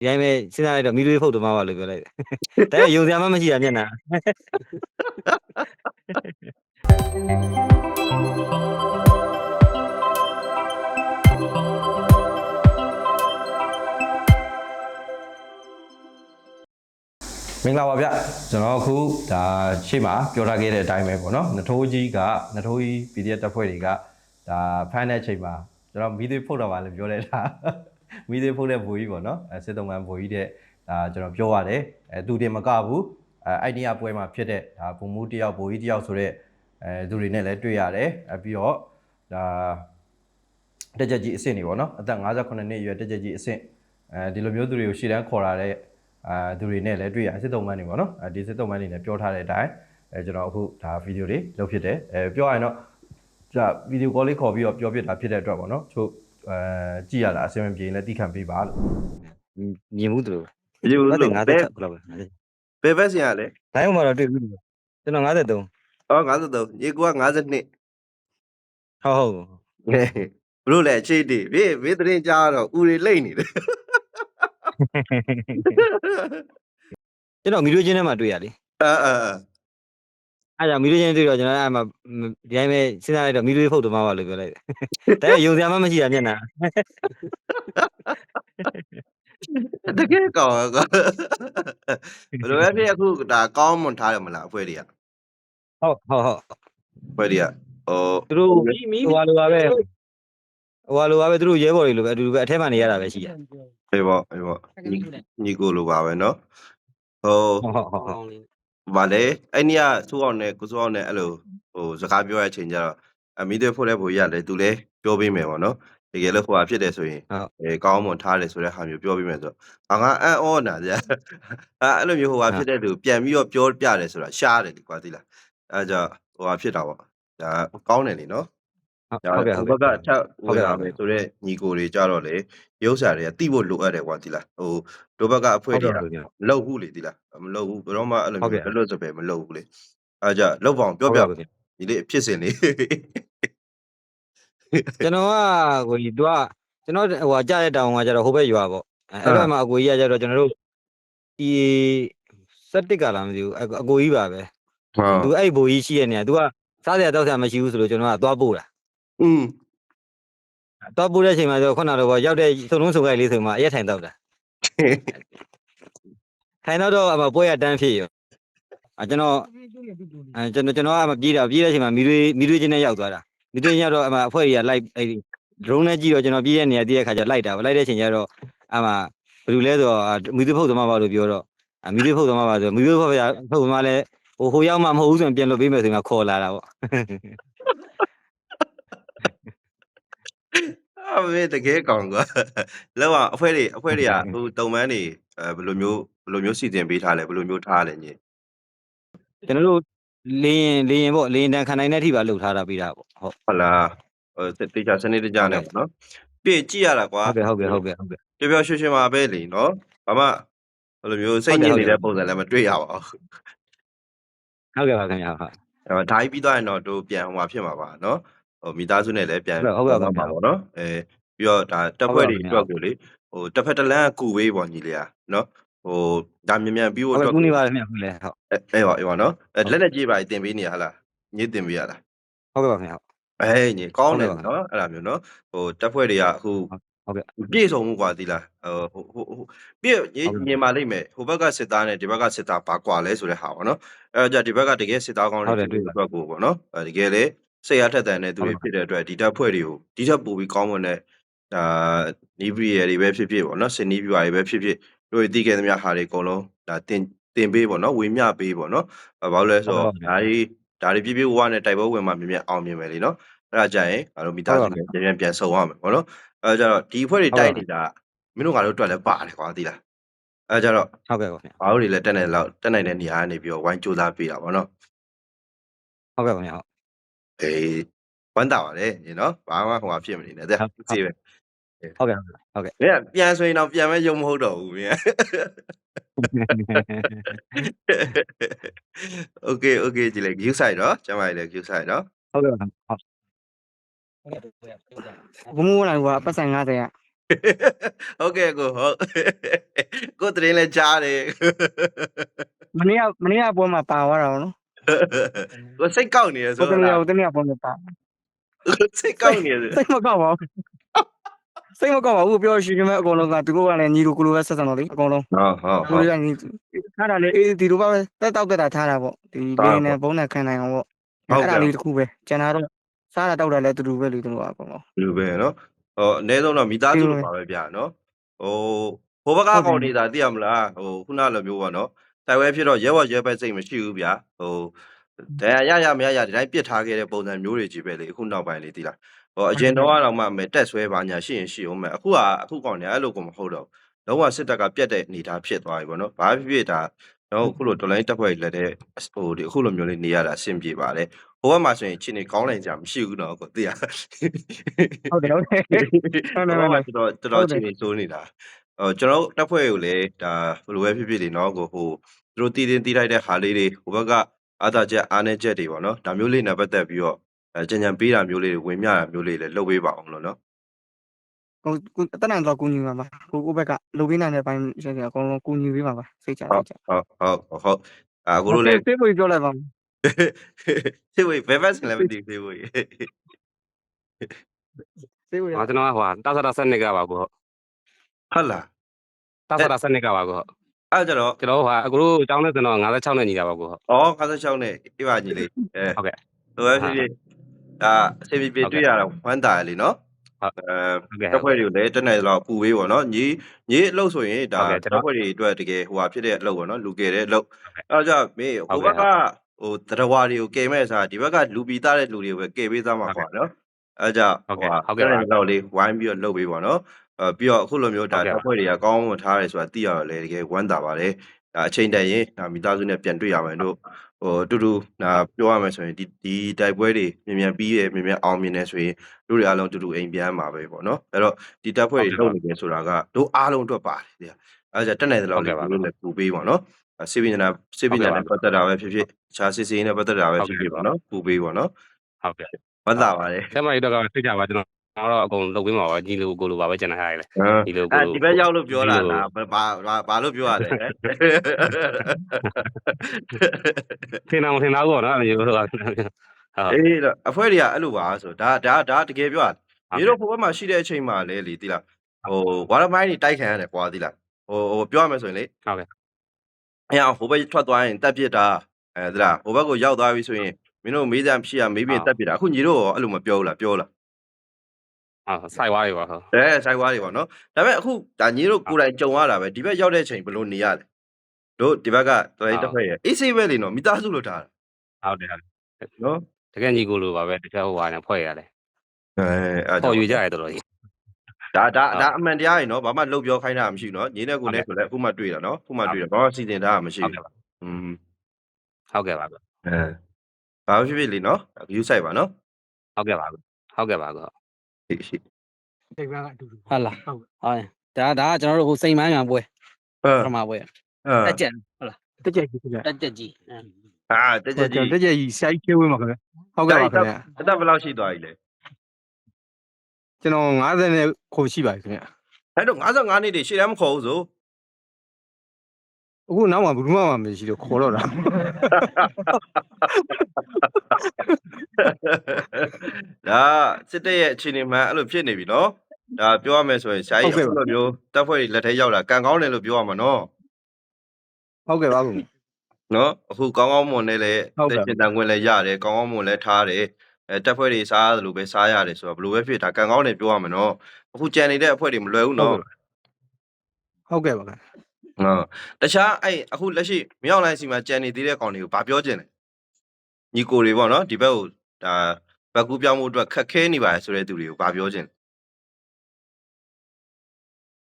ဒီတိုင်းပဲစဉ်းစားလိုက်တော့မီလွေးဖုတ်သမားပါလို့ပြောလိုက်တယ်ဒါပေမဲ့ယုံစရာမှမရှိတာမျက်နှာမင်္ဂလာပါဗျကျွန်တော်အခုဒါရှေ့မှာပြောထားခဲ့တဲ့အတိုင်းပဲပေါ့နော်နထိုးကြီးကနထိုးကြီး PDF တပ်ဖွဲ့တွေကဒါဖမ်းတဲ့အချိန်မှာကျွန်တော်မီးသွေးဖုတ်တော့ပါလို့ပြောလိုက်တာ မီးသွေးဖုတ်တဲ့ဘိုးကြီးပေါ့နော်အဲစစ်တုံးကဘိုးကြီးတဲ့ဒါကျွန်တော်ပြောရတယ်အဲသူတင်မကဘူးအဲအိုက်ဒီယာပွဲမှာဖြစ်တဲ့ဒါဘုံမှုတယောက်ဘိုးကြီးတယောက်ဆိုတဲ့အဲသူတွေနဲ့လည်းတွေ့ရတယ်အဲပြီးတော့ဒါတက်ကြကြီးအစ်စ်နေပေါ့နော်အသက်58နှစ်အရွယ်တက်ကြကြီးအစ်စ်အဲဒီလိုမျိုးသူတွေကိုရှေ့တန်းခေါ်လာတဲ့အာသူတွေနဲ့လည်းတွေ့ရစစ်တုံးမန်းတွေပေါ့နော်အဲဒီစစ်တုံးမန်းတွေနဲ့ပြောထားတဲ့အတိုင်းအဲကျွန်တော်အခုဒါဗီဒီယိုလေးလုပ်ဖြစ်တယ်အဲပြောရရင်တော့ကြာဗီဒီယိုကောလေးခေါ်ပြီးတော့ပြောဖြစ်တာဖြစ်တဲ့အတွက်ပေါ့နော်ချို့ အဲကြည့်ရတာအဆင်မပြေရင်လည်းတိခံပေးပါလို့မြင်မှုသူဒီလိုလို့လို့50ဘယ်ချက်လောက်ပဲဘယ်ဘက်စီရလဲလိုင်းမှာတော့တွေ့ပြီကျွန်တော်53ဟော53ရေကူက52ဟုတ်ဟုတ်ဘလို့လဲအခြေတည်ဘေးဘေးသတင်းကြားတော့ဦးတွေလိမ့်နေတယ်ကျွန်တော်မီလွေးချင်းထဲမှာတွေ့ရလေအာအာ အဲဒါမီလွေးချင်းတွေ့တော့ကျွန်တော်အဲ့မှာဒီတိုင်းပဲစဉ်းစားလိုက်တော့မီလွေးဖုတ်သမားပါလို့ပြောလိုက်တယ်ဒါပေမဲ့ယုံစရာမှမရှိတာမျက်နှာ တကယ်ကောင်းကွာဘလို့လဲဖြစ်အခုဒါကောင်းမွန်ထားတယ်မလားအဖွဲတွေက ဟုတ်ဟုတ်ဟုတ် အဖွဲတွေကဟို သူတို့ဟိုဟာလိုပါပဲဟိုဟာလိုပါပဲသူတို့ရဲဘော်တွေလိုပဲအတူတူပဲအထက်မှနေရတာပဲရှိရ အေးပေါ့အေးပေါ့ညီညီကိုလိုပါပဲเนาะဟို ဟုတ်ဟုတ်ဟုတ် ဟုတ်ဗာလေအဲ့နေ့ကသူ့အောင်နဲ့ ကိုစိုးအောင်နဲ့ အဲ့လို ဟို စကားပြောရတဲ့အချိန်ကျတော့ အ မီးတွေဖို့တဲ့ဘိုးကြီးကလည်း သူလည်းပြောပေးမယ်ပေါ့နော် တကယ်လို့ ဟိုဟာဖြစ်တယ်ဆိုရင်အဲကောင်းမွန်ထားတယ် ဆိုတဲ့ဟာမျိုး ပြောပေးမယ်ဆိုတော့ ငါကအံ့ဩနာကြအဲအဲ့လိုမျိုး ဟိုဟာဖြစ်တဲ့သူပြန်ပြီးတော့ ပြောပြတယ်ဆိုတာ ရှားတယ်ဒီကွာ သိလား အဲကြောင့် ဟိုဟာဖြစ်တာပေါ့ ဒါ ကောင်းတယ်လीနော် ဟုတ်ကဲ့ဟုတ်ဘကဲ့က်ကထပ်ဝင်လာမယ်ဆိုတော့ညီကိုတွေကြတော့လေရုပ်စာတွေကတိဖို့လိုအပ်တယ်ကွာ သိလား ဟို တို့ဘက်ကအဖွဲဟုတ်တွေကဲ့ကဟုတ်ကဲ့ မလုပ်ဘူးလေဒီလား မလုပ်ဘူး ဘယ်တော့မှ အဲ့လိုဟုတ်ကဲ့မျိုးလွတ်စပယ် မလုပ်ဘူးလေအားကြလောက်ပေါအောင်ပြောပြဟုတ်ကဲ့ဒီလေးဖြစ်စဉ်လေး ကျွန်တော်ကကိုကြီး သူက ကျွန်တော် ဟိုဟာကြားတဲ့တောင်ကကျတော့ ဟိုဘက်ရွာပေါ့ အဲ အဲ့ဘက်မှာ အကိုကြီးကကျတော့ ကျွန်တော်တို့ ဒီစက်တစ်ကလာမသိဘူးအအကိုကြီးပါပဲဟုတ်သူအဲ့ဘိုးကြီးရှိတဲ့နေရာ तू ကစားစရာတောက်စရာမရှိဘူးဆိုလို့ ကျွန်တော်က သွားပို့တာ อืมသွားပို့တဲ့အချိန်မှာကျတော့ခုနကတော့ရောက်တဲ့သုံးလုံးစုံခိုက်လေးဆိုမှအရက်ထိုင်တော့တာထိုင်တော့တော့အမပွဲရတန်းဖြစ်ရောအကျွန်တော်အဲကျွန်တော်ကျွန်တော်ကမပြေးတာပြေးတဲ့အချိန်မှာမီတွေမီတွေချင်းနဲ့ရောက်သွားတာမီတွေချင်းရောက်တော့အမအဖွဲ့ကြီးကလိုက်အဲ့ဒီ drone နဲ့ကြည့်တော့ကျွန်တော်ပြေးတဲ့နေရာတည့်တဲ့ခါကျလိုက်တာပဲလိုက်တဲ့အချိန်ကျတော့အမဘယ်လိုလဲဆိုတော့မီတွေဖုတ်သမားပါလို့ပြောတော့မီတွေဖုတ်သမားပါဆိုမီတွေဖုတ်ဖုတ်သမားလဲဟိုဟိုရောက်မှမဟုတ်ဘူးဆိုရင်ပြန်လွတ်ပေးမယ်ဆိုရင်ခေါ်လာတာပေါ့ အမေတကယ်ကောင်းကွာလောက်အောင်အဖွဲတွေအဖွဲတွေကဟိုတုံမန်းတွေအဲဘယ်လိုမျိုးဘယ်လိုမျိုးစီစဉ်ပေးထားလဲဘယ်လိုမျိုးထားလဲညီကျွန်တော်တို့လင်းရင်လင်းရင်ပေါ့လင်းရင်တန်ခံနိုင်တဲ့အထိပါလှုပ်ထားတာပြီးတာပေါ့ဟုတ်ဟုတ်လားဟိုတေချာစနစ်တကျနဲ့ပေါ့နော်ပြည့်ကြည့်ရတာကွာဟုတ်ကဲ့ဟုတ်ကဲ့ဟုတ်ကဲ့ဟုတ်ကဲ့ပျော်ပျော်ရွှင်ရွှင်ပါပဲလေနော်ဘာမှဘယ်လိုမျိုးစိတ်ညစ်နေတဲ့ပုံစံလည်းမတွေ့ရပါဘူးဟုတ်ကဲ့ပါခင်ဗျာဟုတ်အဲတော့ဓာတ်ပြီးသွားရင်တော့တို့ပြန်ဟိုမှာဖြစ်မှာပါနော် ဟိုမိသားစုနဲ့လည်းပြန် ဟုတ်ကဲ့ဟုတ်ကဲ့ ပါပေါ့နော်အဲပြီးတော့ဒါတက်ဖွဲ့တွေအတွက်ကိုလေဟိုတစ်ဖက်တစ်လမ်းကူဝေးပေါ့ညီလေးอ่ะနော်ဟိုဒါမြန်မြန်ပြီး ဟု ဖို့ တ် အတွ ကဲ့ က် ခုနေပါခင်ဗျာခုလဲဟုတ် အဲအေးပါအေးပါနော်အဲလက်လက်ကြီးပါတင်ပေးနေရဟလားညစ်တင်ပေးရလား ဟုတ်ကဲ့ပါခင်ဗျာ အေးညီကောင်းတယ် ဟုတ်ကဲ့ပါ နော်အဲ့လိုမျိုးနော်ဟိုတက်ဖွဲ့တွေကအခု ဟုတ်ကဲ့ ပြည့်စုံမှုกว่าသီလားဟိုဟိုဟိုပြည့်ညီ ဟုတ်ကဲ့ မြင်ပါလိမ့်မယ်ဟိုဘက်ကစစ်သားနဲ့ဒီဘက်ကစစ်သားဘာကွာလဲဆိုတဲ့ဟာပေါ့နော်အဲတော့ဒီဘက်ကတကယ်စစ်သားကောင်း ဟုတ် တွေ တယ်တွေ့ပါ အတွက်ကိုပေါ့နော်အဲတကယ်လေ စိတ်အားထက်သန်တဲ့သူတွေဟုတ်ဖြစ်တဲ့အတွက်ဒီတက်ဖွဲ့တွေကိုဒီထက်ပိုပြီးကောင်းမွန်တဲ့ဒါနီးပရီတွေပဲဖြစ်ဖြစ်ပေါ့နော်စင်နီးပြူတွေပဲဖြစ်ဖြစ်တို့တည်ခဲ့သမျှဟာတွေအကုန်လုံးဒါတင်တင်ပေးပေါ့နော်ဝေမျှပေးပေါ့နော်အဲဘာလို့လဲဆိုတော့ဒါကြီးဒါတွေပြည့်ပြည့်ဝဝနဲ့တိုက်ပွဲဝင်မှမြင်မြင်အောင်မြင်မယ်လीနော်အဲ့ဒါကြရင်ငါတို့မိသားစုနဲ့ပြန်ပြန်ပြန်ဆုံရမယ်ပေါ့နော်အဲကြတော့ဒီအဖွဲ့တွေတိုက်နေတာမင်းတို့ငါတို့အတွက်လည်းပါတယ်ကွာသိလားအဲကြတော့ဟုတ်ကဲ့ပါခင်ဗျာဘာလို့တွေလည်းတက်နေလောက်တက်နိုင်တဲ့နေရာကနေပြီးတော့ဝိုင်းကြိုးစားပေးတာပေါ့နော်ဟုတ်ကဲ့ပါခင်ဗျာဟုတ် အေးဝမ်းတာပါလေညီနော်ဘာမှဟိုဟာဖြစ်မနေနဲ့တဲ့ ဟုတ် စီးပဲ ဟုတ်ကဲ့ဟုတ်ကဲ့ မင်းကပြန်ဆိုရင်တော့ပြန်မဲ့ရုံမဟုတ်တော့ဘူးမင်းโอเคโอเคကြည့်လိုက် view site တော့ကျမကြီးလည်း view site နော် ဟုတ်ကဲ့ပါဟုတ် ဘုံမိုးလာကပတ်စံ90က ဟုတ်ကဲ့ကိုဟုတ်ကိုတရင်လဲကြားတယ် မနေ့ကမနေ့ကပွဲမှာပါသွားတာဗောနော် ကိုစိတ်ကောက်နေရဟိုဆိုတတော့နေ့လားဟိုတနေ့ကပွဲမှာပါကိုစိတ်ကောက်နေရစိတ်မကောက်ပါဘူးစိတ်မကောက်ပါဘူးပြောရှိနေမဲ့အကုန်လုံးကသူတို့ကလည်းညီလိုကိုလိုပဲဆက်ဆံတော့လေအကုန်လုံးဟုတ်ဟုတ်ဟုတ်ကိုလိုကညီထားတာလေအေးဒီလိုပါပဲတက်တောက်တက်တာထားတာဗောဒီလေးနဲ့ဘုံနဲ့ခံနိုင်အောင်ဗောအဲ့ဒါလေးတစ်ခုပဲကျန်တာတော့စားတာတောက်တာလည်းတူတူပဲလူတို့ကအကုန်လုံးဒီလိုပဲနော်ဟိုအနည်းဆုံးတော့မိသားစုလိုပါပဲဗျာနော်ဟိုဟိုဘက်ကကောင်နေတာသိရမလားဟိုခုနလိုမျိုးပေါ့နော် တိုင်ဝဲဖြစ်တော့ရဲဝရဲပဲစိတ်မရှိဘူးဗျာဟိုဒဏ်ရာရရမရရဒီတိုင်းပြစ်ထားခဲ့တဲ့ပုံစံမျိုးတွေကြီးပဲလေအခုနောက်ပိုင်းလေးသိလားဟိုအရင်တော့ကတော့မှမယ်တက်ဆွဲပါညာရှိရင်ရှိအောင်မယ်အခုကအခုကောင်နေအဲ့လိုကိုမဟုတ်တော့လုံးဝစစ်တပ်ကပြတ်တဲ့အနေထားဖြစ်သွားပြီပေါ့နော်ဘာဖြစ်ဖြစ်ဒါတော့အခုလိုတော်လိုင်းတက်ဖွဲ့လက်တဲ့ဟိုဒီအခုလိုမျိုးလေးနေရတာအဆင်ပြေပါတယ်ဟိုဘက်မှာဆိုရင်ချင်းနေကောင်းနိုင်ကြမရှိဘူးတော့ကိုသိရဟုတ်တယ်ဟုတ်တယ်ဟုတ်တယ်ဟုတ်တယ်တော်တော်တော်ချင်းနေစိုးနေတာ ဟိုကျွန်တော်တက်ဖွဲ့ကိုလည်း ဒါ ဘယ်လိုပဲဖြစ်ဖြစ်နေနော် ကို ဟို သူတို့တည်တင်တည်လိုက်တဲ့ဟာလေးတွေ ဟိုဘက်က အာသာချက် အားနေချက်တွေပေါ့နော် ဒါမျိုးလေးနဲ့ ပတ်သက်ပြီးတော့အဲကြံကြံပေးတာမျိုးလေးတွေ ဝင်မြတာမျိုးလေးလည်း လုပ်ပေးပါအောင်လို့နော်ဟို ကိုတက်နိုင်တော့ကူညီမှာပါ ကို ကိုဘက်က လုံပေးနိုင်တဲ့ဘိုင်းဆက်ကြအကုန်လုံး ကူညီပေးပါပါ စိတ်ချစိတ်ချ ဟုတ် ဟုတ် ဟုတ်အာကိုတို့လည်းစိတ်ပွေပြောလိုက်ပါစေဝေဘယ်ဘက်ဆင်လည်းမသိသေးဘူးစိတ်ပွေဟောကျွန်တော်က ဟိုတာဆာတာစနစ်ကပါကို ဟုတ်လားတာဆာတာစနစ်ကပါကိုအဲ့ကြတော့ကျွန်တော်ဟာအခုတို့အကြောင်းနဲ့ကျွန်တော်56နဲ့ညီတာပါကိုဩ56နဲ့ပြပါညီလေးအဲဟုတ်ကဲ့ဆိုရဖြစ်ဖြစ်ဒါအစီအပြေတွေ့ရတာဝမ်းတာလေနော်ဟုတ်အဲဟုတ်ကဲ့တက်ဖွဲ့တွေကိုလည်းတက်နိုင်တော့ပူဝေးပေါ့နော်ညီညီအလုပ်ဆိုရင်ဒါဟုတ်ကဲ့ကျွန်တက်တော်ဖွဲ့တွေအတွက်တကယ်ဟိုဟာဖြစ်တဲ့အလုပ်ပေါ့နော်လူကယ်တဲ့အလုပ်အဲ့ကြောင့်မင်းဟုဟိုတ်ဘကဲ့က်ကဟိုတရဝါတွေကိုကယ်မဲ့စားဒီဘက်ကလူပီသားတဲ့လူတွေကိုပဲကယ်ပေးသားမှာဟုတ်ပေါ့ကဲ့နော်အဲ့ကြောင့်ဟုတ်ကဲ့ဟာဟုတ်ကဲ့တက်နိုင်တော့လေးဝိုင်းပြီးတော့လုပ်ပေးပေါ့နော် အဲပြီးတော့အခုလိုမျိုးဒါဟုတ်ကဲ့တက်ဖွဲ့တွေက ကောင်းမွန်ထားတယ်ဆိုတာ သိရတော့လေတကယ်ဝမ်းသာပါတယ် ဒါ အချိန်တန်ရင်ဒါမိသားစုနဲ့ ပြန်တွေ့ရမယ်တို့ ဟို အတူတူ ဒါပြောရမယ်ဆိုရင် ဒီ ဒီတိုက်ပွဲတွေ မြန်မြန်ပြီးရမြန်မြန်အောင်မြင်နေဆိုရင် တို့တွေအားလုံး အတူတူ အိမ်ပြန်မှာပဲပေါ့နော် အဲ့တော့ ဒီတပ်ဖွဲ့တွေဟုတ်လုပ်ကဲ့နေတယ်ဆိုတာက တို့အားလုံးအတွက်ပါတယ်ဗျာအဲ့ဒါကြောင့်တက်နိုင်တဲ့လောက်ဟုတ်ကဲ့လေးပါတို့လည်းပူပေးပါနော်အဲစေပညာစေပညာဟုတ်နဲ့ကဲ့ပါပတ်သက်တာပဲဖြစ်ဖြစ်အခြား စစ်စင်းနဲ့ ပတ်သက်တာပဲဟုတ်ဖြစ်ကဲ့ဖြစ်ပါပေါ့နော်ပူပေးပါနော် ဟုတ်ကဲ့ဟုတ်တာပါတယ်ဆရာမကြီးတော့ကစိတ်ကြပါ ကျွန် တော်တော့အကုန်လုပ်ပေးမှာပါညီလိုကိုလိုပါပဲကျန်တာဟာလေဟမ်ဒီလိုအဲကိုလိုဒီဘက်ရောက်လို့ပြောတာဒီလိုလားဘာဘာဘာဘာလို့ပြောရလဲထင်အောင်ထင်သားပေါ့နော်ညီလိုတော့ဟုတ်အေးတော့အဖွဲတွေကအဲ့လိုပါဆိုဒါဒါဒါတကယ်ပြောတာဟုတ်မြေကဲ့တို့ဟိုဘက်မှာရှိတဲ့အချိန်မှာလေလीတိလားဟိုဝါရမိုင်းတွေတိုက်ခံရတယ်ကွာတိလားဟိုဟိုပြောရမယ်ဆိုရင်လေဟုတ်ကဲ့အဲဟိုဘက်ထွက်သွားရင်တက်ပြစ်တာအဲတိလားဟိုဘက်ကိုရောက်သွားပြီဆိုရင်မင်းတို့မေးစမ်းဖြစ်ရမေးပြတက်ပြစ်တာအခုညီတို့ရောအဲ့လိုမပြောဘူးလားပြောလား ဟုတ်စိုက်သွားပြီပါဟုတ်အဲဆိုင်ွားတွေပေါ့နော်ဒါပေမဲ့အခုဒါညီတို့ကိုယ်တိုင်ကြုံရတာပဲဒီဘက်ရောက်တဲ့အချိန်ဘယ်လိုနေရလဲတို့ဒီဘက်ကတော်တော်တစ်ဖက်ရအေးဆေးပဲလေနော်မိသားစုလို့ထားတာဟုတ်တယ်ဟုတ်တယ်နော်တကယ်ညီကိုလိုပါပဲတကယ်ဟိုဟာနဲ့ဖွဲ့ရတယ်အဲအဲ့ပေါ်ယူကြရတယ်တော်တော်ကြီးဒါဒါဟုတ်ဒါအမှန်တရားရေနော်ဘာမှလှုပ်ပြောခိုင်းတာမရှိဘူးနော်ညီနဲ့ကိုယ်နဲ့ဆိုလည်းအခုမှတွေ့တာနော်အခုမှတွေ့တာဘာမှစီစဉ်တာမရှိဟုတ်ဘူးကဲ့ပါอืมဟုတ်ကဲ့ပါဟုတ်အဲဘာဖြစ်ဖြစ်လေနော်ယူဆိုင်ပါနော်ကဲ့ပါဟုတ်ကဲ့ပါဟုတ် ရှိရှိတိတ်ဘက်ကအတူတူဟုတ်လားဟုတ်ဟုတ်ဒါဒါကကျွန်တော်တို့ဟိုစိန်မိုင်းမှာပွဲအဲပထမပွဲအဲတက်ကြက်ဟုတ်လားတက်ကြကြီးခင်ဗျာတက်ကြက်ကြီးအင်းအာတက်ကြကြီးတက်ကြကြီးစိုက်ချေဝင်းပါခင်ဗျာဟုတ်ကဲ့ပါခင်ဗျာအသက်ဘယ်လောက်ရှိသွားပြီလဲကျွန်တော်90နဲ့ခုရှိပါခင်ဗျာအဲ့တော့55နှစ်တည်းရှေ့တန်းမခေါ်ဘူးဆို အခုနောက်မှဘူးမှမမရှိတော့ခေါ်တော့တာဒါစစ်တပ်ရဲ့အခြေအနေမှန်အဲ့လိုဖြစ်နေပြီနော်ဒါပြောရမယ်ဆိုရင်ဆရာကြီးအခုလိုမျိုးတပ်ဖွဲ့တွေလက်ထဲရောက်လာကံကောင်းတယ်လို့ပြောရမှာနော်ဟုတ်ကဲ့ပါဘူးနော်အခုကောင်းကောင်းမွန်နဲ့လည်းဟုတ်ကဲ့တက်ရှင်တန်ခွင့်လည်းရတယ်ကောင်းကောင်းမွန်လည်းထားတယ်အဲတက်ဖွဲ့တွေစားရတယ်လို့ပဲစားရတယ်ဆိုတော့ဘယ်လိုပဲဖြစ်ဒါကံကောင်းတယ်ပြောရမှာနော်အခုကြံနေတဲ့အဖွဲ့တွေမလွယ်ဘူးနော်ဟုတ်ကဲ့ပါခင်ဗျာ ဟုတ်တခြားအဲ့အခုလက်ရှိမြောက်လိုင်းစီမှာကြံနေသေးတဲ့ကောင်တွေကိုဘာပြောချင်လဲညီကိုတွေပေါ့နော်ဒီဘက်ကိုဒါဘက်ကူးပြောင်းမှုအတွက်ခက်ခဲနေပါတယ်ဆိုတဲ့သူတွေကိုဘာပြောချင်လဲ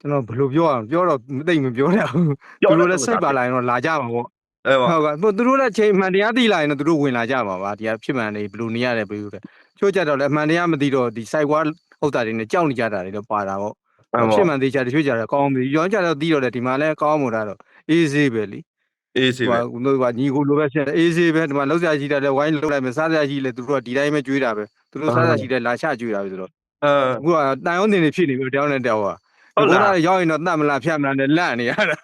ကျွန်တော်ဘယ်လိုပြောအောင်ပြောတော့မသိမပြောရဘူးသူတို့လည်းစိတ်ပါလာရင်တော့လာကြမှာပေါ့အဲပါဟုတ်ကဲ့သူတို့လည်းချိန်မှန်တရားသိလာရင်တော့သူတို့ဝင်လာကြမှာပါဒီကဖြစ်မှန်နေဘယ်လိုနေရတယ်ဘယ်လိုလဲချို့ကြတော့လည်းအမှန်တရားမသိတော့ဒီ site war ဟုတ်တာတွေနဲ့ကြောက်နေကြတာတွေတော့ပါတာပေါ့ ဖြစ်မှန်သေးချာတချို့ကြတော့ကောင်းပြီရောင်းကြတော့တီးတော့တယ်ဒီမှာလည်းကောင်းမို့တာတော့အေးဆေးပဲလီအေးစီဟိုပဲကတို့ကညီကိုလိုပဲဖြစ်တယ်အေးဆေးပဲဒီမှာလောက်စရာရှိတာလည်းဝိုင်းလောက်လိုက်မယ်စားစရာရှိလဲသူတို့ကဒီတိုင်းပဲကြွေးတာပဲသူတို့စားစရာရှိတယ်လာချကြွေးတာပဲဆိုတော့အဲအခုကတန်ရုံးတင်နေဖြစ်နေပြီတယောက်နဲ့တယောက်ကဟုတ်လားဒီရောက်ရင်တော့တတ်မလားဖြတ်မလားနဲ့လန့်နေရတာ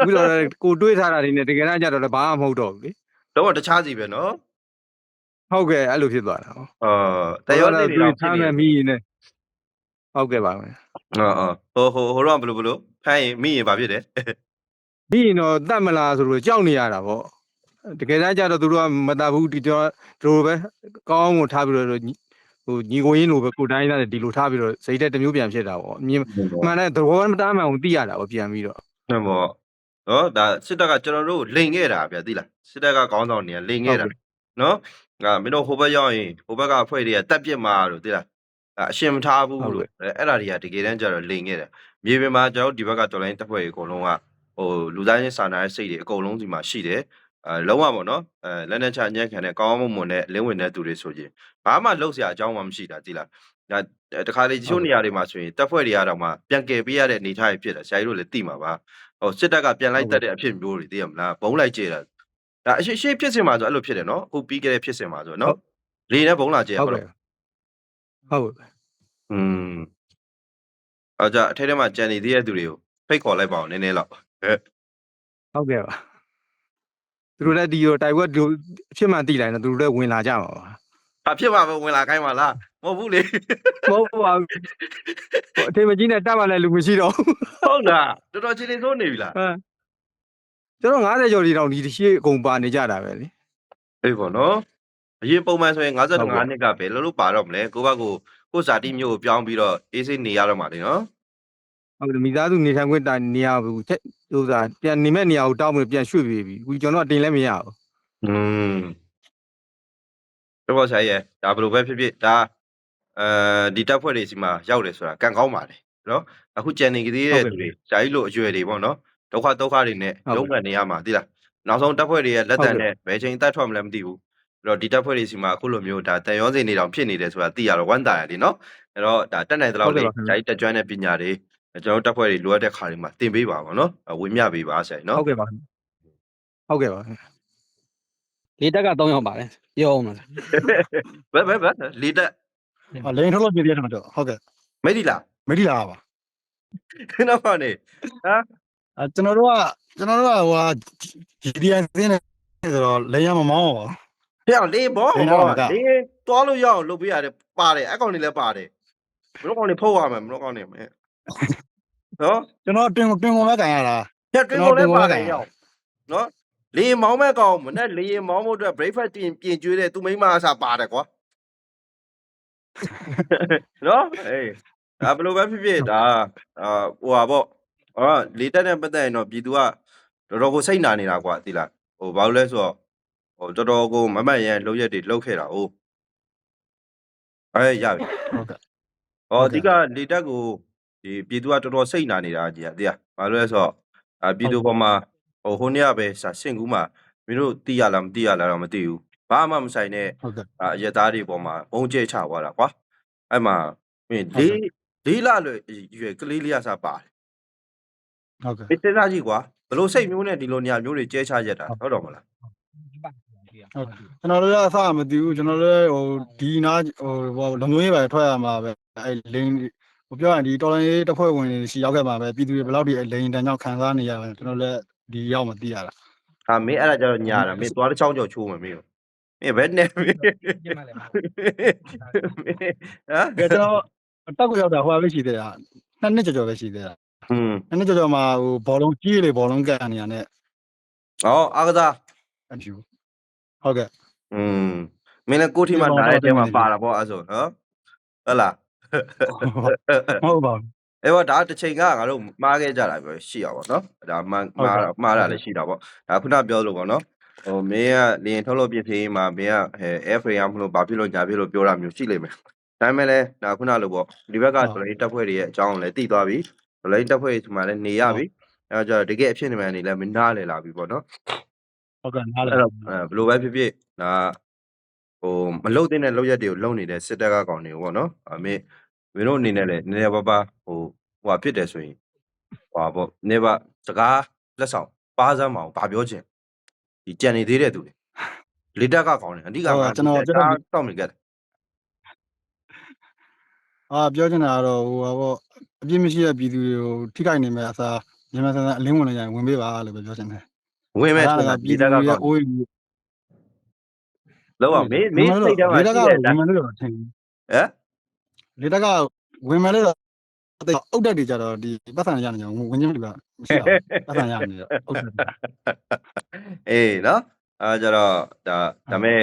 အခုတော့ကိုတွေးထားတာတွေနဲ့တကယ်တမ်းကျတော့လည်းဘာမှမဟုတ်တော့ဘူးလေတော့တခြားစီပဲနော်ဟုတ်ကဲ့အဲ့လိုဖြစ်သွားတာဟောအာတရောလေးတွေတော့ဖြစ်ဖမ်းနေမယ်မိရင်နဲ့ ဟုတ်ကဲ့ပါမယ်အော်အော်ဟိုဟိုဟိုတော့ဘယ်လိုဘယ်လိုဖမ်းရင်မိရင်ဘာဖြစ်တယ်မိရင်တော့တတ်မလားဆိုတော့ကြောက်နေရတာပေါ့တကယ်တမ်းကျတော့သူတို့ကမတတ်ဘူးဒီတော့သူတို့ပဲကောင်းအောင်ထားပြီးတော့ညီဟိုညီကိုရင်းလိုပဲကိုတိုင်းသားဒီလိုထားပြီးတော့စိတ်တက်တစ်မျိုးပြန်ဖြစ်တာပေါ့အမြင်မှန်တဲ့သဘောမတားမှန်အောင်သိရတာပေါ့ပြန်ပြီးတော့ဟုတ်ပေါ့နော်ဒါစစ်တပ်ကကျွန်တော်တို့လိန်ခဲ့တာဗျသိလားစစ်တပ်ကခေါင်းဆောင်တွေကလိန်ခဲ့တာနော်ငါမင်းတို့ဟိုဘက်ရောက်ရင်ဟိုဘက်ကအဖွဲ့တွေကတက်ပြစ်မှာလို့သိလား အအရှင်မထားဘူးဟုတ်လို့ကဲ့ အဲအဲ့ဒါတွေကတကယ်တမ်းကျတော့လိမ်ခဲ့တာ။မြေပြင်မှာကျွန်တော်တို့ဒီဘက်ကတော်လိုင်းတပ်ဖွဲ့တွေအကုန်လုံးကဟိုလူသားချင်းစာနာတဲ့စိတ်တွေအကုန်လုံးစီမှာရှိတယ်။အဲလုံးဝပေါ့နော်။အဲလက်နက်ချအညံ့ခံတဲ့ကောင်းကောင်းမွန်မွန်နဲ့လင်းဝင်တဲ့သူတွေဆိုရင်ဘာမှလှုပ်ရှားအကြောင်းမှမရှိတာကြည်လား။ဒါတခါလေတဟုတ်ချို့ကဲ့ နေရာတွေမှာဆိုရင်တပ်ဖွဲ့တွေကတောင်မှပြန်ကယ်ပေးရတဲ့အနေအထားတွေဖြစ်တယ်။ဆရာကြီးတို့လည်းသိမှာပါ။ဟိုစစ်တပ်ကပြန်လိုက်တတ်တဲ့အဖြစ်မျိုးတွေသိရမလား။ဘုံလိုက်ကျတာဒါအရှိရှိဖြစ်စင်မှာဆိုအဲ့လိုဖြစ်တယ်နော်။အခုပြီးခဲ့တဲ့ဖြစ်စင်မှာဆိုနော်။လေနဲ့ဘုံလာကျရဟုတ်ပါတော့ ကဲ့ ဟုတ်ကဲ့อืมအကြအထဲထဲမှာကြံနေသေးတဲ့သူတွေကို ဖိတ်ခေါ်လိုက်ပါအောင်နည်းနည်းတော့ဟဲ့ဟုတ်ကဲ့ပါ သူတို့လည်းဒီလိုတိုက်ပွဲဒီလိုအဖြစ်မှန်သိလိုက်တော့သူတို့လည်းဝင်လာကြမှာပါအဖြစ်မှာပဲ ဝင်လာခိုင်းပါလား မဟုတ်ဘူးလေမဟုတ်ပါဘူး ဟိုအထင်မကြီးနဲ့တတ်မှလည်းလူမရှိတော့ဘူး ဟုတ်လား တော်တော်ချင်းလေးစိုးနေပြီလားဟမ်ကျွန်တော်90ကျော်ဒီတောင် ဒီရှိအကုန်ပါနေကြတာပဲလေ အေးပေါ့နော် အရင်ပုံမှန်ဆိုရင် ဟုတ်ကဲ့ 55 နှစ်ကပဲလုံးလုံးပါတော့မလဲ ကိုဘကကိုကိုဇာတိမျိုးကို ပြောင်းပြီးတော့ အေးစိနေရတော့မှာလေနော် ဟုတ်တယ် မိသားစုနေထိုင်ခွင့်တိုင် နေရဘူးချက်ဥစားပြန်နေမဲ့နေရာကို တောင်းပြီးပြန်ရွှေ့ပေးပြီ အခုကျွန်တော်အတင်လည်းမရဘူး อืมတော့ဆရာရဲ့ဒါဘယ်လိုပဲဖြစ်ဖြစ် ဒါအဲဒီတပ်ဖွဲ့တွေစီမှာ ရောက်တယ်ဆိုတာ ကံကောင်းပါလေနော် အခုကြံနေကြသေးတဲ့သူတွေ ဆရာကြီးလို အရွယ်တွေပေါ့နော် ဒုက္ခဒုက္ခတွေနဲ့ရုံးကန်နေရမှာ သိလား နောက်ဆုံးတပ်ဖွဲ့တွေရဲ့ လက်တံနဲ့ ဘယ်ချိန်တတ်ထွက်မလဲ မသိဘူးအဲ့ တော့ဒီတပ်ဖွဲ့တွေစီမှာအခုလိုမျိုးဒါတန်ရောစင်နေတောင်ဖြစ်နေတယ်ဆိုတာသိရတော့ဝမ်းသာရတယ်နော်အဲ့တော့ဒါတက်နိုင်တဲ့လောက်လေးဒါတက်ကြွတဲ့ပညာတွေကျွန်တော်တပ်ဖွဲ့တွေလိုအပ်တဲ့ခါတွေမှာတင်ပေးပါပါနော်ဝင်မြပေးပါဆရာနော်ဟုတ်ကဲ့ပါဟုတ်ကဲ့ပါလေးတက်က3ရောက်ပါတယ်ပြောအောင်လားဘယ်ဘယ်ဘယ်လေးတက်ဟာလိန်ထုတ်လို့ပြပြတယ်မတော့ဟုတ်ကဲ့မေဒီလာမေဒီလာပါခဏပါနေဟာကျွန်တော်တို့ကကျွန်တော်တို့ကဟို GDN သင်းနေဆိုတော့လိန်ရမမောင်းပါ ဟဲ့လေဘောဘယ်ဘောတော့မှမကလေတွားလို့ရအောင်လုပ်ပေးရတယ်ပါတယ်အကောင်တွေလည်းပါတယ်။မလို့ကောင်တွေဖုတ်ရမယ်မလို့ကောင်တွေမယ်။နော်ကျွန်တော်တွင်တွင်ကုန်ပဲကန်ရတာ။ညတွင်းကုန်လည်းပါတယ်ရောက်။နော်။လေမောင်းမဲ့ကောင်မနဲ့လေမောင်းဖို့အတွက် breakfast ပြင်ပြင်ကျွေးတဲ့သူမိန်းမအစားပါတယ်ကွာ။နော်အေးဒါဘယ်လိုပဲဖြစ်ဖြစ်ဒါအာဟိုပါပေါ့အာလေတက်တဲ့ပတ်သက်ရင်တော့ပြည်သူကတော်တော်ကိုစိတ်နာနေတာကွာသိလားဟိုဘာလို့လဲဆိုတော့ ဟို တော်တော်ကိုမမတ်ရန်လှုပ်ရက်တွေလှုပ်ခဲ့တာဟုတ်အဲရပြီ ဟုတ်ကဲ့။ဟောအဓိက လေတက်ကို ဒီပြည်သူက တော်တော်စိတ်နာနေတာကြီးอ่ะတရား။ဘာလို့လဲဆိုတော့ အာ ပြည်သူပေါ်မှာ ဟို ဟိုနေ့ကပဲစာစင်ကူးမှာ မင်းတို့သိရလား မသိရလားတော့ မသိဘူး။ဘာမှမဆိုင်တဲ့ ဟုတ်ကဲ့ အာ အရက်သားတွေပေါ်မှာဘုံကျဲချသွားတာကွာ။အဲ့မှာမင်း ဟုတ်လေးကဲ့လေးလလွယ်ရွယ် ကလေးလေးရစားပါတယ် ဟုတ်ကဲ့။ဒီစဉ်းစားကြည့်ကွာဘလို့စိတ်မျိုးနဲ့ ဒီလိုနေရာမျိုးတွေကျဲချရက်တာ ဟုတ်တော့မလား ကျွန်တော်တို့ကအစမသိဘူးကျွန်တော်တို့ဟိုဒီနာဟိုဟိုလုံငွေးပဲထွက်ရမှာပဲအဲလိန်ဟိုပြောရင်ဒီတော်လိုင်းရေးတစ်ဖွဲ့ဝင်တွေရှိရောက်ခဲ့မှာပဲပြည်သူတွေဘယ်လောက်ဒီလိန်တန်ကြောင့်ခံစားနေရလဲကျွန်တော်လည်းဒီရောက်မသိရတာ။ဟာမင်းအဲ့ဒါကြတော့ညာတာမင်းသွားတစ်ချောင်းကြော်ချိုးမယ်မင်း။မင်းဘယ်နဲ့မင်းဟမ်ကဲကျွန်တော်တက်ကိုရောက်တာဟိုပါပဲရှိသေးတာနှစ်နှစ်ကျော်ကျော်ပဲရှိသေးတာဟွန်းနှစ်နှစ်ကျော်ကျော်မှာဟိုဘောလုံးကြီးလေဘောလုံးကန်နေရတဲ့။အော်အာကစားအဖြူ ဟုတ်ကဲ့ อืมမင်းလည်းကိုယ့်ထိမှဒီနားကောင်တဲ့တဲမှာတော့ပါတာပေါ့အဲ့ဆိုနော်ဟုတ်လားဟုတ်ပါဘူးအဲ့တော့ဒါတစ်ချိန်ကငါတို့မှားခဲ့ကြတာပဲရှိရပါတော့နော်ဒါမှားမှားတာမှားတာလည်းရှိတာပေါ့ဒါခုနပြောလို့ပေါ့နော်ဟိုမင်းကလင်းထုတ်လို့ပြစ်ဖေးမှာမင်းကအဲ Air Frame မလို့ဘာဖြစ်လို့ညာဖြစ်လို့ပြောတာမျိုးရှိလိမ့်မယ်ဒါပေမဲ့လည်းဒါခုနလိုပေါ့ဒီဘက်ကဆိုလည်းတက်ဖွဲ့တွေရဲ့အကြောင်းကိုလည်းသိသွားပြီဆိုလည်းတက်ဖွဲ့တွေဒီမှာလည်းနေရပြီအဲတော့ကျတော့တကယ်အဖြစ်နေမှန်နေလည်းမနားလေလာပြီပေါ့နော် ဟုတ်ကဲ့နားလည်အဲ့တော့အဲဘယ်လိုပဲဖြစ်ဖြစ်ဒါဟိုမလုတ်တဲ့လောက်ရက်တွေကိုလုံနေတဲ့စစ်တပ်ကကောင်တွေကိုပေါ့နော်အမေမင်းတို့အနေနဲ့လည်းနည်းနည်းပါးပါးဟိုဟိုဟာဖြစ်တယ်ဆိုရင်ဟိုဟာပေါ့နေပါစကားလက်ဆောင်ပါးစမ်းမအောင်ဗာပြောချင်ဒီကြံနေသေးတဲ့သူတွေလေတက်ကကောင်တွေအဓိကကတောက်နေကြတယ်အာပြောချင်တာကတော့ဟိုပါပေါ့အပြစ်မရှိတဲ့ပြည်သူတွေကိုထိခိုက်နေမဲ့အစားမြန်မာစံစံအလင်းဝင်နေကြရင်ဝင်ပေးပါလို့ပဲပြောချင်တယ် ဝင်မဲ့အဲ့ဆိုတာဒါကပြည်ပြည်တသူက်ကတွေကောရဲ့အိုးအိမ်လောက်အောင်မင်းမင်းစိတ်ထဲမှာလေတရှိက်ကတဲ့ဒါဝင်မယ်လို့တော့ထင်ဟမ်လေတက်ကဝင်မယ်လို့တော့အုတ်တက်တွေကြတော့ဒီပတ်စံရနေကြဝင်ချင်းမလို့မရှိတော့ပတ်စံရနေတော့အုတ်တက်အေးနော်အဲကြတော့ဒါဒါမဲ့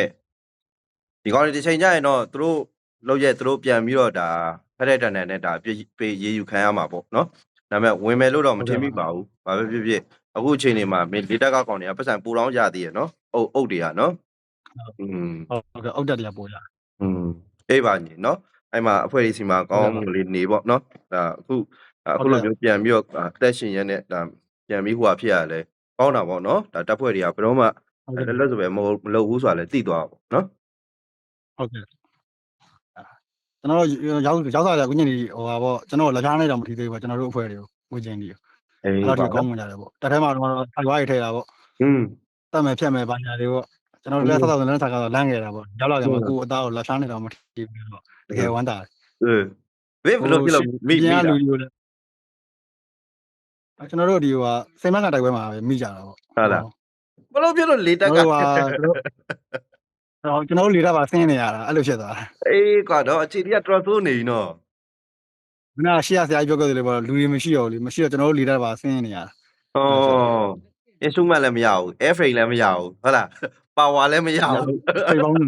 ဒီကောင်းဒီချိန်ကျရင်တော့သူတို့လောက်ရက်သူတို့ပြန်ပြီးတော့ဒါဖက်တဲ့တန်တန်နဲ့ဒါပြေးပြေးရေးယူခံရမှာပေါ့နော်ဒါမဲ့ဝင်မယ်လို့တော့မထင်မိပါဘူးဘာပဲဖြစ်ဖြစ် အခုအချိန်နေမှာမင်းလေတက်ကကောင်တွေကပတ်စံပူတောင်းကြသေးရနော်အုတ်အုတ်တွေကနော်อืม ဟုတ်ကဲ့အုတ်တက်တွေကပို့ရ อืมအေးပါညီနော်အဲ့မှာအဖွဲ့အစည်းမှာကောင်းမှုလေးနေပေါ့နော်ဒါအခုဒါအခုလိုမျိုးပြန်ပြီးတော့အသက်ရှင်ရဲနဲ့ဒါပြန်ပြီးဟိုဟာဖြစ်ရလဲကောင်းတာပေါ့နော်ဒါတပ်ဖွဲ့တွေကဘယ်တော့မှ ဟုတ်ကဲ့ လက်လက်ဆိုပဲမဟုတ်မလုပ်ဘူးဆိုတာလည်းသိသွားပါပေါ့နော် ဟုတ်ကဲ့ကျွန်တော်ရောက်ရောက်စားကြကုညင်ဒီဟိုပါပေါ့ကျွန်တော်လက်ချားနေတော့မထီသေးဘူးပေါ့ကျွန်တော်တို့အဖွဲ့တွေကိုဝေချင်းဒီ အဲ့ဒါတော့ကောင်းမှလာတယ်ပေါ့တထဲမှာတော့ထိုက်ွားရထဲတာပေါ့อืมတတ်မယ်ဖြတ်မယ်ဘာညာတွေပေါ့ကျွန်တော်တို့လည်းဆောက်ဆောက်လမ်းစားကတော့လမ်းငယ်တာပေါ့ရောက်လာကြမှာကိုအသားကိုလှမ်းနေတော့မထီးဘူးတော့တကယ်ဝမ်းသာတယ်အေးဘယ်ဘလို့ပြလို့မိမိတာကျွန်တော်တို့ဒီဟိုစိတ်မကတိုက်ပွဲမှာပဲမိကြတာပေါ့ဟုတ်လားဘလို့ပြလို့လေတက်ကဟိုတော့ကျွန်တော်တို့လေတက်ပါဆင်းနေရတာအဲ့လိုဖြစ်သွားတာအေးကွာတော့အခြေကြီးကတော်ဆိုးနေပြီနော် မနာရှေ့ရဆရာကြီးပြောခဲ့တယ်လေပေါ့လူတွေမရှိတော့ဘူးလေမရှိတော့ကျွန်တော်တို့လေတာပါဆင်းနေရတာဟော instrument လည်းမရဘူး air frame လည်းမရဘူးဟုတ်လား power လည်းမရဘူးဖိတ်ပေါင်းစုံ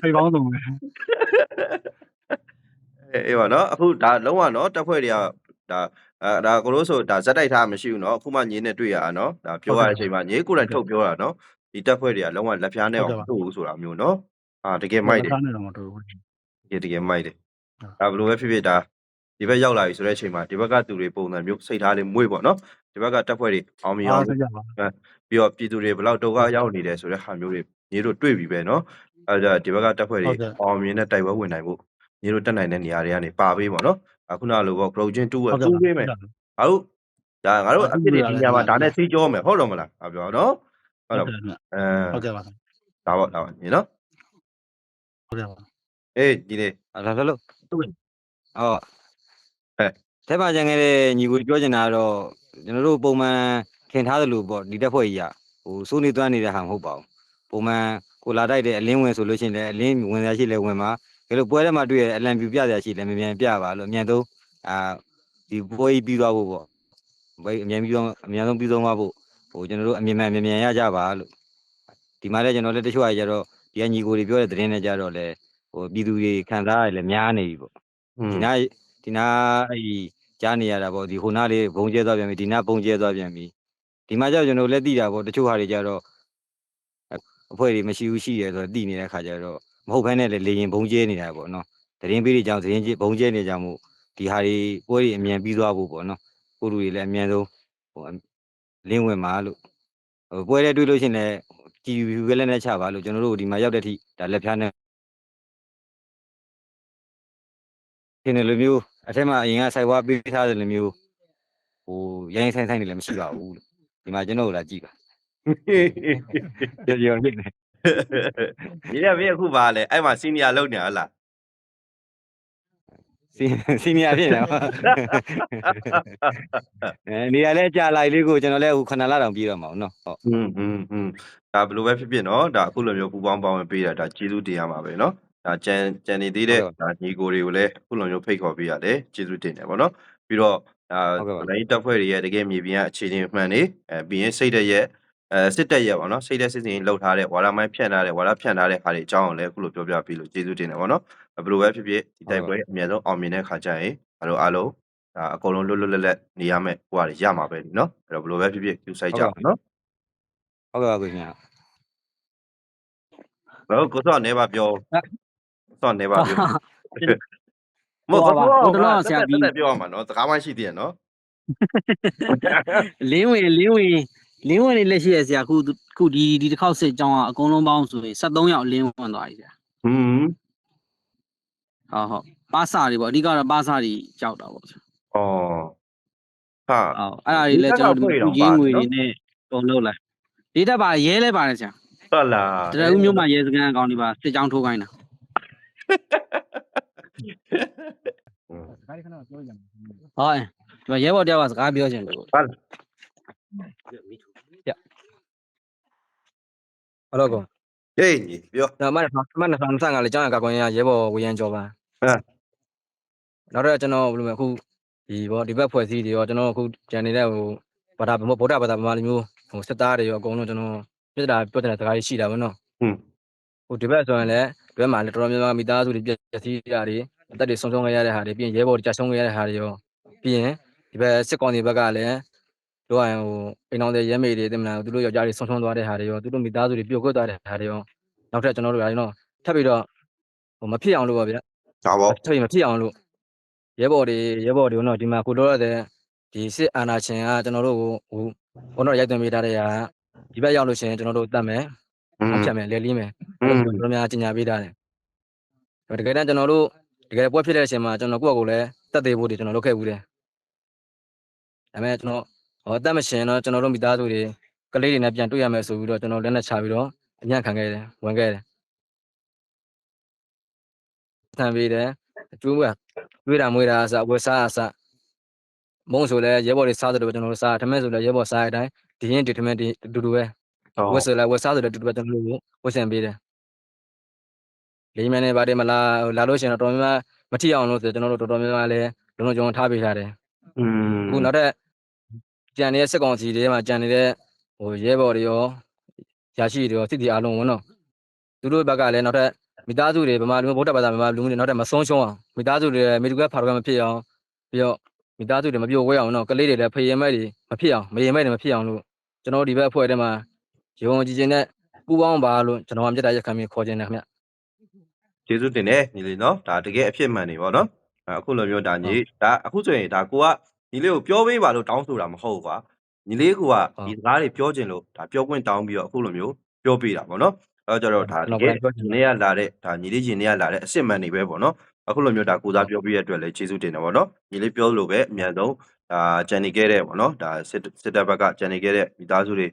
ဖိတ်ပေါင်းစုံပဲအေးအေးပါနော်အခုဒါလုံးဝနော်တက်ဖွဲ့တွေကဒါအဲဒါကိုလို့ဆိုဒါဇက်တိုက်ထားမရှိဘူးနော်အခုမှညင်းနဲ့တွေ့ရတာနော်ဒါပြောရတဲ့အချိန်မှာညင်းကိုယ်တိုင်ထုတ်ပြောတာနော်ဒီတက်ဖွဲ့တွေကလုံးဝလက်ဖျားနဲ့အောင်မထုတ်ဘူးဆိုတာမျိုးနော်အာတကယ်မိုက်တယ်ထားနေတော့မတူဘူးတကယ်တကယ်မိုက်တယ်ဟုတ်ဒါဘယ်လိုပဲဖြစ်ဖြစ်ဒါ ဒီဘက်ရောက်လာပြီဆိုတဲ့အချိန်မှာဒီဘက်ကသူတွေပုံစံမျိုးစိတ်ထားလေးမွေ့ပေါ့နော်ဒီဘက်ကတပ်ဖွဲ့တွေအောင်မြင်အောင်ပြီးတော့ပြည်သူတွေဘလောက်ဒုက္ခရောက်နေတယ်ဆိုတဲ့ဟာမျိုးတွေညီတို့တွေ့ပြီပဲနော်အဲဒါဒီဘက်ကတပ်ဖွဲ့တွေအောင်မြင်တဲ့တိုက်ပွဲဝင်နိုင်ဖို့ညီတို့တက်နိုင်တဲ့နေရာတွေကနေပါပေးပေါ့နော်အခုနလိုပေါ့ grow gin 2ဝ2ပေးမယ်ငါတို့ဒါငါတို့အဖြစ်တွေဒီနေရာမှာဒါနဲ့သိကြောမယ်ဟုတ်တော့မလားအပြောနော်ဟုတ်တော့အဲဟုတ်ကဲ့ပါဒါပေါ့ဒါပေါ့ညီနော်ဟုတ်ကဲ့ပါအေးဒီနေ့ဒါလည်းလို့တွေ့အော် ဟုတ်ဟဲ့ထဲမှာကြံခဲ့တဲ့ညီကိုပြောချင်တာကတော့ကျွန်တော်တို့ပုံမှန်ခင်ထားသလိုပေါ့ဒီတက်ဖွဲ့ကြီးကဟိုစိုးနေသွမ်းနေတဲ့ဟာမဟုတ်ပါဘူးပုံမှန်ကိုလာတိုက်တဲ့အလင်းဝင်ဆိုလို့ရှိရင်လည်းအလင်းဝင်ရရှိလဲဝင်ပါဒါလို့ပွဲထဲမှာတွေ့ရအလံပြူပြရရှိလဲမြန်မြန်ပြပါလို့အမြန်ဆုံးအာဒီပွဲကြီးပြီးသွားဖို့ပေါ့ပွဲအမြန်ပြီးတော့အမြန်ဆုံးပြီးဆုံးသွားဖို့ဟိုကျွန်တော်တို့အမြန်မြန်မြန်မြန်ရကြပါလို့ဒီမှာလည်းကျွန်တော်လည်းတချို့အရာကြတော့ဒီကညီကိုတွေပြောတဲ့သတင်းနဲ့ကြတော့လဲဟိုပြည်သူတွေခံစားရလဲများနေပြီပေါ့ဒီနား ဒီနားအဲ့ဒီကြားနေရတာပေါ့ဒီဟိုနားလေးဘုံကျဲသွားပြန်ပြီဒီနားဘုံကျဲသွားပြန်ပြီဒီမှာကျတော့ကျွန်တော်လည်းသိတာပေါ့တချို့ဟာတွေကြတော့အဖွဲ့တွေမရှိဘူးရှိရဲဆိုတော့သိနေတဲ့ခါကျတော့မဟုတ်ဘဲနဲ့လေလေရင်ဘုံကျဲနေတာပေါ့နော်သတင်းပေးတွေကြောင့်သတင်းကျဘုံကျဲနေကြမှုဒီဟာတွေပွဲတွေအမြန်ပြီးသွားဖို့ပေါ့နော်ကိုလူတွေလည်းအမြန်ဆုံးဟိုလင်းဝင်ပါလို့ဟိုပွဲတွေတွေ့လို့ရှိရင်လည်းကြည်ယူကလည်းနဲ့ချပါလို့ကျွန်တော်တို့ဒီမှာရောက်တဲ့အထိဒါလက်ဖြားနဲ့ဒီလိုလိုမျိုး အထက်မှာအရင်ကစိုက်ဝါပေးထားတယ်လိုမျိုးဟိုရိုင်းဆိုင်ဆိုင်တွေလည်းမရှိပါဘူးလို့ဒီမှာကျွန်တော်တို့လာကြည့်ပါပြောပြောနေတယ် ဒီကမင်းအခုပါလဲအဲ့မှာ senior လုပ်နေရလား စီစီနီယာဖြစ်နေပါအဲနေရာလဲကြာလိုက်လေးကိုကျွန်တော်လည်းဟိုခဏလာတောင်ပြေးတော့မှာနော်ဟုတ် อืมอืมอืมဒါဘယ်လိုပဲဖြစ်ဖြစ်เนาะဒါအခုလိုမျိုးပူပေါင်းပေါင်းဝင်ပေးတာဒါကျေးဇူးတင်ရမှာပဲเนาะ ဒါကြံကြံနေသေးတဲ့ဒါညီကိုတွေကိုလည်းအခုလိုမျိုးဖိတ်ခေါ်ပေးရတယ်ကျေးဇူးတင်တယ်ဗောနော်ပြီးတော့ဒါနိုင်တပ်ဖွဲ့တွေရဲ့တကယ်မြေပြင်ကအခြေအနေမှန်နေအဲပြီးရင်စိတ်တဲ့ရဲ့အဲစစ်တက်ရဲ့ဗောနော်စိတ်တဲ့စစ်စင်လှုပ်ထားတဲ့ဝါရမိုင်းဖြန့်ထားတဲ့ဝါရဖြန့်ထားတဲ့ခါတွေအကြောင်းကိုလည်းအခုလိုပြောပြပေးလို့ကျေးဇူးတင်တယ်ဗောနော်ဘယ်လိုပဲဖြစ်ဖြစ်ဒီတိုက်ပွဲအများဆုံးအောင်မြင်တဲ့ခါကျရင်အားလုံးအားလုံးဒါအကုန်လုံးလွတ်လွတ်လပ်လပ်နေရမယ်ဟိုဟာတွေရမှာပဲဒီနော်အဲ့တော့ဘယ်လိုပဲဖြစ်ဖြစ်ယူဆိုင်ကြပါနော်ဟုတ်ကဲ့ပါကိုရှင်ဘယ်ကိုစောနေပါပြော စောနေပါပြောမဟိုဟုတ်ပါဘူးဟိုတလောကဆရာကြီးတက်ပြောရမှာနော်စကားမရှိသေးရနော် လင်းဝင်လင်းဝင်လင်းဝင်လေးလက်ရှိရဆရာခုခုဒီဒီတစ်ခေါက်စစ်ကြောင်းကအကုန်လုံးပေါင်းဆိုရင်73ယောက်လင်းဝင်သွားပြီဆရာဟွန်းဟုတ်ဟုတ်ပါစာတွေပေါ့အဓိကတော့ပါစာတွေကြောက်တာပေါ့ဆရာဩဟာ ဟုတ်အဲ့ဒါတွေလည်းကျွန်တော်တို့ကြီးငွေတွေနဲ့ပုံလုပ်လိုက်ဒေတာပါရဲလဲပါတယ်ဆရာဟုတ်လားတရဦးမျိုးမှာရဲစခန်းအကောင်တွေပါစစ်ကြောင်းထိုးခိုင်းတာ ဟွန်းဟုတ်ဒီမှာရဲဘော်တယောက်ကစကားပြောချင်တယ်ကိုဟုတ်လားဟုတ်တော့ကောဟေးညီပြောနော်မတ်မတ်နှစ်ဆန်းကလေကျောင်းရကကွန်ရရဲဘော်ဝေယံကျော်ပါဟမ် နောက်တော့ကျွန်တော်ဘယ်လိုလဲအခုဒီဘောဒီဘက်ဖွဲ့စည်းတွေရောကျွန်တော်အခုကြံနေတဲ့ဟိုဘာသာဗုဒ္ဓဘာသာဗမာလူမျိုးဟိုစစ်သားတွေရောအကုန်လုံးကျွန်တော်ပြစ်တာပြောတဲ့စကားရှိတာဗောနော်ဟွန်း ဟိုဒီဘက်ဆိုရင်လည်းဒီဘက်မှာလည်းတော်တော်များများမိသားစုတွေပြည့်စည်တာတွေအသက်တွေဆုံးရှုံးခဲ့ရတဲ့ဟာတွေပြီးရင်ရဲဘော်တွေကြာဆုံးခဲ့ရတဲ့ဟာတွေရောပြီးရင်ဒီဘက်စစ်ကောင်စီဘက်ကလည်းတို့ရဟိုအိမ်အောင်တဲ့ရဲမေတွေတင်မလားသူတို့ယောက်ျားတွေဆုံးရှုံးသွားတဲ့ဟာတွေရောသူတို့မိသားစုတွေပြုတ်ကွက်သွားတဲ့ဟာတွေရောနောက်ထပ်ကျွန်တော်တို့ကလည်းနော်ထပ်ပြီးတော့ဟိုမဖြစ်အောင်လို့ပါဗျာဒါပေါ့ထပ်ပြီးမဖြစ်အောင်လို့ရဲဘော်တွေရဲဘော်တွေကတော့ဒီမှာကိုတော့ရတဲ့ဒီစစ်အာဏာရှင်ကကျွန်တော်တို့ကိုဟိုဘုန်းတော်ရိုက်သွင်းပေးထားတဲ့ဟာဒီဘက်ရောက်လို့ရှိရင်ကျွန်တော်တို့တတ်မယ်อืม အောင်ဖြတ်မယ်လဲလီးမယ်อืมတော်တော်များကြီးညာပေးထားတယ်တကယ်တမ်းကျွန်တော်တို့တကယ်ပွဲဖြစ်တဲ့အချိန်မှာကျွန်တော်ကိုယ့်အကိုလည်းတတ်သေးဖို့တွေကျွန်တော်လုပ်ခဲ့ဘူးတယ်ဒါပေမဲ့ကျွန်တော်ဟောတတ်မရှင်တော့ကျွန်တော်တို့မိသားစုတွေကလေးတွေနဲ့ပြန်တွေ့ရမယ်ဆိုပြီးတော့ကျွန်တော်လက်နဲ့ချပြီးတော့အညံ့ခံခဲ့တယ်ဝင်ခဲ့တယ်ခံပေးတယ်အကျိုးကတွေးတာမွေးတာအစဝက်စားအစမုံဆိုလဲရဲဘော်တွေစားတယ်လို့ကျွန်တော်တို့စားထမင်းဆိုလဲရဲဘော်စားတဲ့အတိုင်းဒီရင်ဒီထမင်းဒီအတူတူပဲ ဟုတ်ဝက်ဆိုလဲဝက်စားဆိုလဲအတူတူပဲကျွန်တော်တို့ကိုဝက်ဆင်ပေးတယ်လေးမန်းနေပါတယ်မလားဟိုလာလို့ရှိရင်တော့တော်တော်များများမထီအောင်လို့ဆိုကျွန်တော်တို့တော်တော်များများလဲလုံးလုံးကြုံထားပေးထားတယ်อืมအခုနောက်ထပ်ကြံနေတဲ့စစ်ကောင်စီတွေမှာကြံနေတဲ့ဟိုရဲဘော်တွေရောရရှိတွေရောစစ်တီအားလုံးဝင်တော့သူတို့ဘက်ကလည်းနောက်ထပ်မိသားစုတွေဗမာလူမျိုးဗုဒ္ဓဘာသာဗမာလူမျိုးတွေနောက်ထပ်မဆုံးရှုံးအောင်မိသားစုတွေမိတူကဖာရကမဖြစ်အောင်ပြီးတော့မိသားစုတွေမပြိုဝဲအောင်တော့ကလေးတွေလည်းဖယင်မဲ့တွေမဖြစ်အောင်မယင်မဲ့တွေမဖြစ်အောင်လို့ကျွန်တော်တို့ဒီဘက်အဖွဲ့ထဲမှာ ရုံကြည်ချင်းနဲ့ပူပေါင်းပါလို့ကျွန်တော်ကမြတ်တာရက်ခံပြီးခေါ်ခြင်းတယ်ခင်ဗျကျေးဇူးတင်တယ်ညီလေးနော်ဒါတကယ်အဖြစ်မှန်နေပါနော်အဲ့အခုလိုမျိုးဒါညီဒါအခုဆိုရင်ဒါကိုကညီလေးကိုပြောပေးပါလို့တောင်းဆိုတာမဟုတ်ဘူးကွာညီလေးကဒီစကားတွေပြောခြင်းလို့ဒါပြောခွင့်တောင်းပြီးတော့အခုလိုမျိုးပြောပေးတာပေါ့နော်အဲ့တော့ကျတော့ဒါတကယ်ညီလေးကလာတဲ့ဒါညီလေးရှင်လေးကလာတဲ့အစ်စ်မှန်နေပဲပေါ့နော်အခုလိုမျိုးဒါကိုစားပြောပြရတဲ့အတွက်လည်းကျေးဇူးတင်တယ်ပေါ့နော်ညီလေးပြောလို့ပဲအမြန်ဆုံး ဒါဂျန်နေခဲ့တဲ့ပေါ့နော်ဒါစစ်စစ်တပ်ဘက်ကဂျန်နေခဲ့တဲ့မိသားစုတွေ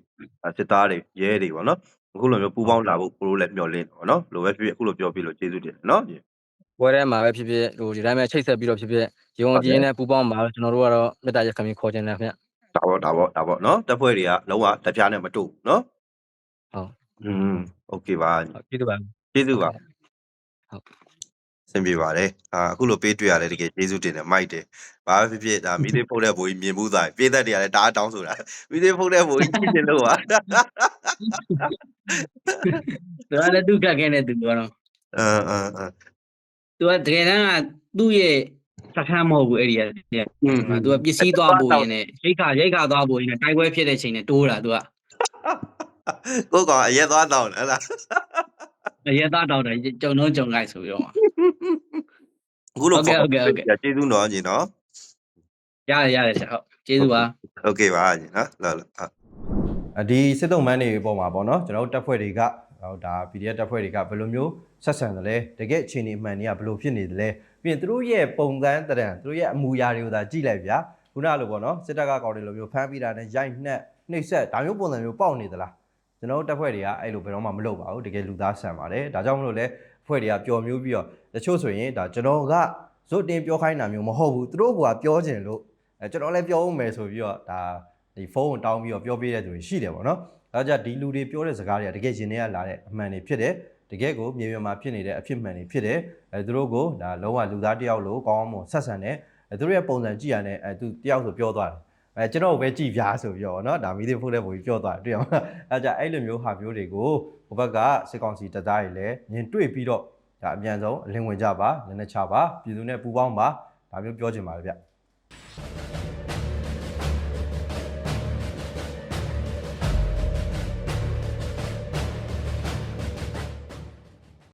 စစ်သားတွေရဲတွေပေါ့နော် အခုလိုမျိုးပူပေါင်းလာဖို့ကိုလိုလည်းမျှော်လင့်တယ်ပေါ့နော်လိုပဲဖြစ်ဖြစ်အခုလိုပြောပြလို့ကျေးဇူးတင်တယ်နော် ပွဲထဲမှာပဲဖြစ်ဖြစ်ဟိုဒီတိုင်းပဲချိတ်ဆက်ပြီးတော့ဖြစ်ဖြစ်ရုံကြည်ချင်းနဲ့ပူပေါင်းပါလို့ကျွန်တော်တို့ကတော့မြတ်တာရက်ခံပြီးခေါ်ခြင်းတယ်ခင်ဗျ ဒါပေါ့ဒါပေါ့ဒါပေါ့နော်တက်ဖွဲ့တွေကလုံးဝတပြားနဲ့မတူဘူးနော် ဟုတ် อืมโอเคပါ ဟုတ်ကျေးဇူးပါ ကျေးဇူးပါ ဟုတ် ဆင်ပြေပါတယ်အာအခုလိုပေးတွေ့ရတယ်တကယ်ကျေးဇူးတင်တယ်မိုက်တယ်ဘာပဲဖြစ်ဖြစ်ဒါမိသေးဖုတ်တဲ့ဘိုးကြီးမြင်မှုသားပြေးသက်တွေကလည်းဒါအတောင်းဆိုတာမိသေးဖုတ်တဲ့ဘိုးကြီးကြည့်နေလို့ပါသူကလည်းသူကတ်ခဲ့တဲ့သူကတော့အင်းအင်းအင်းသူကတကယ်တမ်းကသူ့ရဲ့စခန်းမဟုတ်ဘူးအဲ့ဒီကอืมသူကပစ္စည်းသွားပို့ရင်းနဲ့ရိတ်ခါရိတ်ခါသွားပို့ရင်းနဲ့တိုက်ပွဲဖြစ်တဲ့ချိန်နဲ့တိုးတာသူကကိုကောင်အရက်သွားတောင်းတယ်ဟလား အရက်သားတောက်တယ်ကြုံတော့ကြုံလိုက်ဆိုပြီးတော့ အခုလို ဟုတ်ကဲ့ဟုတ်ကဲ့ဟုတ်ကဲ့ ကျေးဇူးတော်ညီနော် ရတယ်ရတယ်ဆက်ဟုတ်ကျေးဇူးပါ โอเคပါညီနော်လာလာဟုတ် အဒီစစ်တုံးမန်းတွေပေါ်မှာပေါ့နော်ကျွန်တော်တို့တပ်ဖွဲ့တွေကဟိုဒါ PDF တပ်ဖွဲ့တွေကဘယ်လိုမျိုးဆက်ဆံတယ်လဲတကယ်အခြေအနေမှန်တွေကဘယ်လိုဖြစ်နေတယ်လဲပြီးရင်သူတို့ရဲ့ပုံစံတရံသူတို့ရဲ့အမူအရာတွေကိုသာကြည့်လိုက်ဗျာခုနလိုပေါ့နော်စစ်တပ်ကကောင်းတယ်လို့မျိုးဖမ်းပြီးတာနဲ့ရိုက်နှက်နှိပ်စက်ဒါမျိုးပုံစံမျိုးပေါက်နေသလား ကျွန်တော်တို့တပ်ဖွဲ့တွေကအဲ့လိုဘယ်တော့မှမလုပ်ပါဘူးတကယ်လူသားဆန်ပါတယ်ဒါကြောင့်မလို့လဲအဖွဲ့တွေကပျော်မျိုးပြီးတော့တချို့ဆိုရင်ဒါကျွန်တော်ကဇွတ်တင်ပြောခိုင်းတာမျိုးမဟုတ်ဘူးသူတို့ကပြောချင်လို့အဲကျွန်တော်လည်းပြောဦးမယ်ဆိုပြီးတော့ဒါဒီဖုန်းကိုတောင်းပြီးတော့ပြောပြတဲ့သူတွေရှိတယ်ပေါ့နော်ဒါကြောင့်ဒီလူတွေပြောတဲ့စကားတွေကတကယ်ရင်ထဲကလာတဲ့အမှန်တွေဖြစ်တယ်တကယ်ကိုမြေပြင်မှာဖြစ်နေတဲ့အဖြစ်မှန်တွေဖြစ်တယ်အဲသူတို့ကိုဒါလုံးဝလူသားတစ်ယောက်လိုကောင်းအောင်မွန်ဆက်ဆံတယ်အဲသူတို့ရဲ့ပုံစံကြည့်ရတဲ့အဲသူတယောက်ဆိုပြောသွားတယ် အဲကျွန်တော်ကိုပဲကြည်ပြားဆိုပြီးတော့เนาะဒါမီဒီဖုန်းတဲ့ပုံကြီးပြောသွားတယ်တွေ့ရမလားအဲကြအဲ့လိုမျိုးဟာမျိုးတွေကိုဟိုဘက်ကစစ်ကောင်စီတပ်သားတွေလည်းမြင်တွေ့ပြီးတော့ဒါအမြန်ဆုံးအလင်းဝင်ကြပါနည်းနည်းချပါပြည်သူနဲ့ပူးပေါင်းပါဒါမျိုးပြောချင်ပါတယ်ဗျ